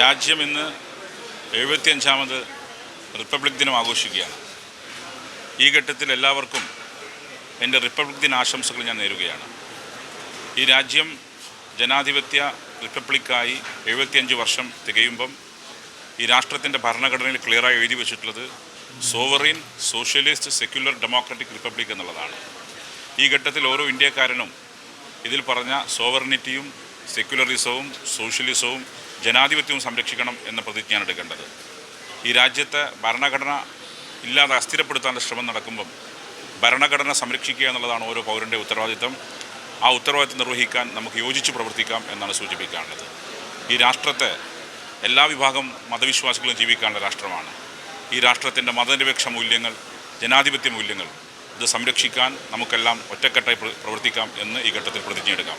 രാജ്യം ഇന്ന് എഴുപത്തിയഞ്ചാമത് റിപ്പബ്ലിക് ദിനം ആഘോഷിക്കുകയാണ്. ഈ ഘട്ടത്തിൽ എല്ലാവർക്കും എന്റെ റിപ്പബ്ലിക് ദിന ആശംസകൾ ഞാൻ നേരുകയാണ്. ഈ രാജ്യം ജനാധിപത്യ റിപ്പബ്ലിക്കായി എഴുപത്തിയഞ്ച് വർഷം തികയുമ്പം ഈ രാഷ്ട്രത്തിന്റെ ഭരണഘടനയിൽ ക്ലിയറായി എഴുതി വെച്ചിട്ടുള്ളത് sovereign socialist secular democratic republic എന്നുള്ളതാണ്. ഈ ഘട്ടത്തിൽ ഓരോ ഇന്ത്യക്കാരനും ഇതിൽ പറഞ്ഞ സോവറിനിറ്റിയും സെക്യുലറിസവും സോഷ്യലിസവും ജനാധിപത്യവും സംരക്ഷിക്കണം എന്ന പ്രതിജ്ഞയാണ് എടുക്കേണ്ടത്. ഈ രാജ്യത്തെ ഭരണഘടന ഇല്ലാതെ അസ്ഥിരപ്പെടുത്താനുള്ള ശ്രമം നടക്കുമ്പം ഭരണഘടന സംരക്ഷിക്കുക എന്നുള്ളതാണ് ഓരോ പൗരന്റെ ഉത്തരവാദിത്തം ആ ഉത്തരവാദിത്തം നിർവഹിക്കാൻ നമുക്ക് യോജിച്ച് പ്രവർത്തിക്കാം എന്നാണ് സൂചിപ്പിക്കാനുള്ളത്. ഈ രാഷ്ട്രത്തെ എല്ലാ വിഭാഗം മതവിശ്വാസികളും ജീവിക്കാനുള്ള രാഷ്ട്രമാണ്. ഈ രാഷ്ട്രത്തിന്റെ മതനിരപേക്ഷ മൂല്യങ്ങൾ ജനാധിപത്യ മൂല്യങ്ങൾ ഇത് സംരക്ഷിക്കാൻ നമുക്കെല്ലാം ഒറ്റക്കെട്ടായി പ്രവർത്തിക്കാം എന്ന് ഈ ഘട്ടത്തിൽ പ്രതിജ്ഞയെടുക്കാം.